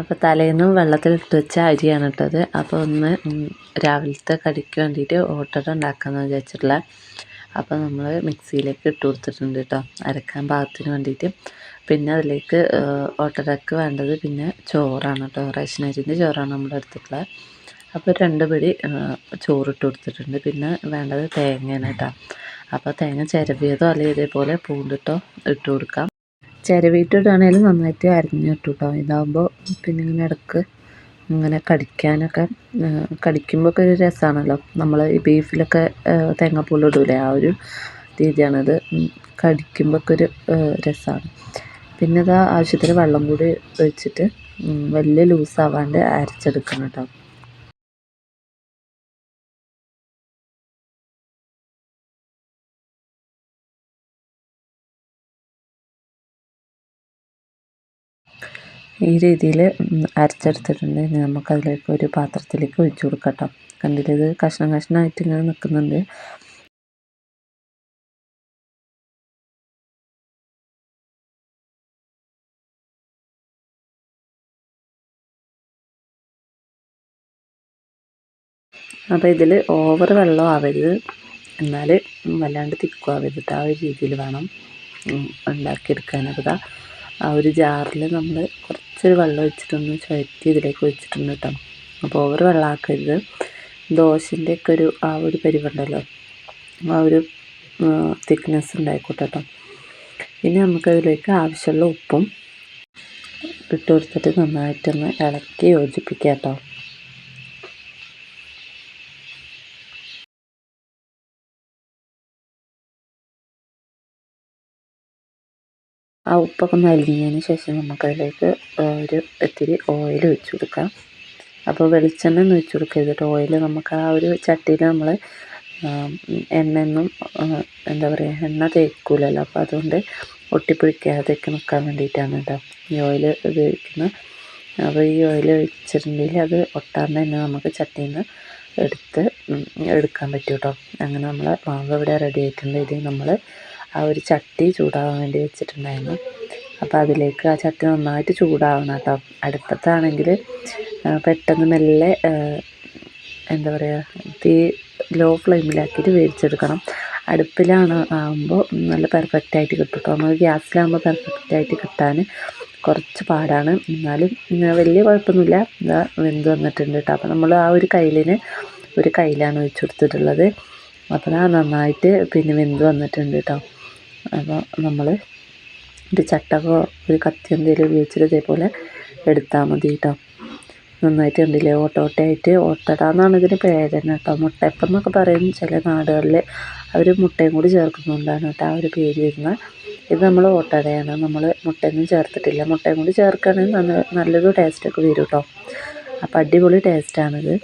അപ്പോൾ തലേന്ന് വെള്ളത്തിലിട്ട് വെച്ച അരിയാണ് ഇട്ടത്. അപ്പോൾ ഒന്ന് രാവിലത്തെ കടിക്ക് വേണ്ടിയിട്ട് ഓട്ടട ഉണ്ടാക്കാമെന്ന് വിചാരിച്ചിട്ടുള്ള. അപ്പോൾ നമ്മൾ മിക്സിയിലേക്ക് ഇട്ട് കൊടുത്തിട്ടുണ്ട് കേട്ടോ. അരക്കാൻ പാകത്തിന് വേണ്ടിയിട്ട്. പിന്നെ അതിലേക്ക് ഓട്ടടക്ക് വേണ്ടത് പിന്നെ ചോറാണ് കേട്ടോ. റേഷൻ അരിന്റെ ചോറാണ് നമ്മൾ എടുത്തിട്ടുള്ളത്. അപ്പോൾ രണ്ട് പിടി ചോറിട്ട് കൊടുത്തിട്ടുണ്ട്. പിന്നെ വേണ്ടത് തേങ്ങയാണ് കേട്ടോ. അപ്പോൾ തേങ്ങ ചിരവിയതോ അല്ലെങ്കിൽ ഇതേപോലെ പൂണ്ടിട്ടോ ഇട്ട് കൊടുക്കാം. ചിരവിയിട്ടിട്ടാണേലും നന്നായിട്ട് അരിഞ്ഞിട്ടു കേട്ടോ ഇതാകുമ്പോൾ പിന്നെ ഇങ്ങനെ ഇടയ്ക്ക് ഇങ്ങനെ കടിക്കാനൊക്കെ കടിക്കുമ്പോൾ ഒക്കെ ഒരു രസമാണല്ലോ നമ്മൾ ഈ ബീഫിലൊക്കെ തേങ്ങാപ്പൂൾ ഇടൂലേ ആ ഒരു രീതിയാണത്. കടിക്കുമ്പോൾ ഒക്കെ ഒരു രസമാണ് പിന്നെ ഇതാ ആവശ്യത്തിന് വെള്ളം കൂടി ഒഴിച്ചിട്ട് വലിയ ലൂസാവാണ്ട് അരച്ചെടുക്കണം കേട്ടോ ഈ രീതിയിൽ അരച്ചെടുത്തിട്ടുണ്ട്. ഇനി നമുക്കതിലേക്ക് ഒരു പാത്രത്തിലേക്ക് ഒഴിച്ചു കൊടുക്കാം കേട്ടോ കണ്ടിട്ട് ഇത് കഷ്ണം കഷ്ണമായിട്ട് ഇങ്ങനെ നിൽക്കുന്നുണ്ട്. അപ്പോൾ ഇതിൽ ഓവർ വെള്ളം ആവരുത്. എന്നാൽ വല്ലാണ്ട് തിക്കും ആവരുത് ആ ഒരു രീതിയിൽ വേണം ഉണ്ടാക്കിയെടുക്കാൻ. അപ്പോൾ ആ ഒരു ജാറിൽ നമ്മൾ കുറച്ചൊരു വെള്ളം ഒഴിച്ചിട്ടൊന്ന് ചുഴറ്റി ഇതിലേക്ക് ഒഴിച്ചിട്ടുണ്ട് കേട്ടോ അപ്പോൾ ഓവർ വെള്ളമാക്കരുത് ദോശന്റെയൊക്കെ ഒരു ആ ഒരു പരിവുണ്ടല്ലോ. ആ ഒരു തിക്നെസ് ഉണ്ടായിക്കോട്ടെ കേട്ടോ ഇനി നമുക്കതിലേക്ക് ആവശ്യമുള്ള ഉപ്പും ഇട്ട് കൊടുത്തിട്ട് നന്നായിട്ടൊന്ന് ഇളക്കി യോജിപ്പിക്കാം കേട്ടോ ആ ഉപ്പൊക്കെ ഒന്ന് അലിഞ്ഞതിന് ശേഷം നമുക്കതിലേക്ക് ഒരു ഇത്തിരി ഓയിൽ ഒഴിച്ച് കൊടുക്കാം. അപ്പോൾ വെളിച്ചെണ്ണ ഒന്നും ഒഴിച്ച് കൊടുക്കരുത് ഓയിൽ നമുക്ക് ആ ഒരു ചട്ടിയിൽ നമ്മൾ എണ്ണയൊന്നും എന്താ പറയുക എണ്ണ തേക്കൂലല്ലോ. അപ്പോൾ അതുകൊണ്ട് ഒട്ടിപ്പിടിക്കാതെയൊക്കെ നിൽക്കാൻ വേണ്ടിയിട്ടാണ് കേട്ടോ ഈ ഓയിൽ ഉപയോഗിക്കുന്നത്. അപ്പോൾ ഈ ഓയിൽ ഒഴിച്ചിട്ടുണ്ടെങ്കിൽ അത് ഒട്ടാണ്ട് തന്നെ നമുക്ക് ചട്ടിയിൽ നിന്ന് എടുത്ത് എടുക്കാൻ പറ്റും കേട്ടോ. അങ്ങനെ നമ്മളെ മാവ് ഇവിടെ റെഡി ആയിട്ടുണ്ട്. ഇത് നമ്മൾ ആ ഒരു ചട്ടി ചൂടാവാൻ വേണ്ടി വെച്ചിട്ടുണ്ടായിരുന്നു. അപ്പോൾ അതിലേക്ക് ആ ചട്ടി നന്നായിട്ട് ചൂടാവണം കേട്ടോ. അടുപ്പത്താണെങ്കിൽ പെട്ടെന്ന് മെല്ലെ എന്താ പറയുക തീ ലോ ഫ്ലെയിമിലാക്കിയിട്ട് വേവിച്ചെടുക്കണം. അടുപ്പിലാണ് ആകുമ്പോൾ നല്ല പെർഫെക്റ്റ് ആയിട്ട് കിട്ടും കേട്ടോ. നമ്മൾ ഗ്യാസിലാകുമ്പോൾ പെർഫെക്റ്റ് ആയിട്ട് കിട്ടാൻ കുറച്ച് പാടാണ്. എന്നാലും വലിയ കുഴപ്പമൊന്നുമില്ല. ഇതാ വെന്ത് വന്നിട്ടുണ്ട് കേട്ടോ. അപ്പോൾ നമ്മൾ ആ ഒരു കയ്യിലിന് ഒരു കയ്യിലാണ് ഒഴിച്ചു കൊടുത്തിട്ടുള്ളത്. അപ്പോൾ നന്നായിട്ട് പിന്നെ വെന്ത് വന്നിട്ടുണ്ട് കേട്ടോ. അപ്പോൾ നമ്മൾ ഒരു ചട്ടകോ ഒരു കത്തി എന്തെങ്കിലും ഉപയോഗിച്ചിട്ട് ഇതേപോലെ എടുത്താൽ മതി കേട്ടോ നന്നായിട്ട് കണ്ടില്ലേ ഓട്ടോട്ടയായിട്ട് ഓട്ടട എന്നാണ് ഇതിന് പേര് കേട്ടോ മുട്ടയപ്പം എന്നൊക്കെ പറയും ചില നാടുകളിൽ അവർ മുട്ടയും കൂടി ചേർക്കുന്നുണ്ടാണ് കേട്ടോ ആ ഒരു പേര് വരുന്നത് ഇത് നമ്മൾ ഓട്ടടയാണ്. നമ്മൾ മുട്ടയൊന്നും ചേർത്തിട്ടില്ല. മുട്ടയും കൂടി ചേർക്കുകയാണെങ്കിൽ നല്ല നല്ലൊരു ടേസ്റ്റൊക്കെ വരും കേട്ടോ അപ്പോൾ അടിപൊളി ടേസ്റ്റാണിത്.